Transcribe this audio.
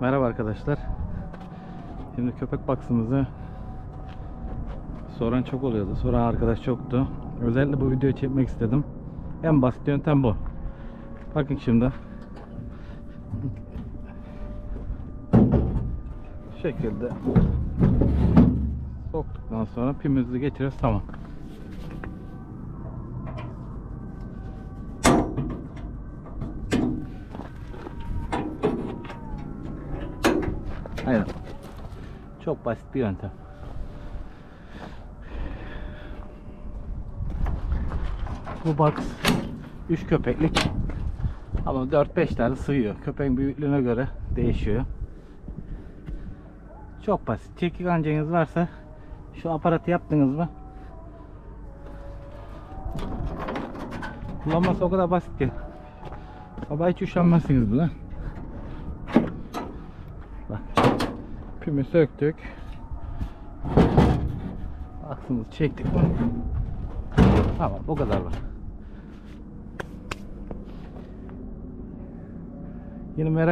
Merhaba arkadaşlar. Şimdi köpek baksımızı soran çok oluyordu. Soran arkadaş çoktu. Özellikle bu videoyu çekmek istedim. En basit yöntem bu. Bakın şimdi. Şekilde soktuktan sonra pimimizi geçiriyoruz. Tamam. Aynen. Çok basit bir yöntem. Bu box 3 köpeklik ama 4-5 tane sığıyor. Köpeğin büyüklüğüne göre değişiyor. Çok basit. Çekik ancağınız varsa şu aparatı yaptınız mı? Kullanması o kadar basit ki. Sabah hiç üşenmezsiniz bile. Pimi söktük. Aksımızı çektik? Tamam o kadar var. Yine merak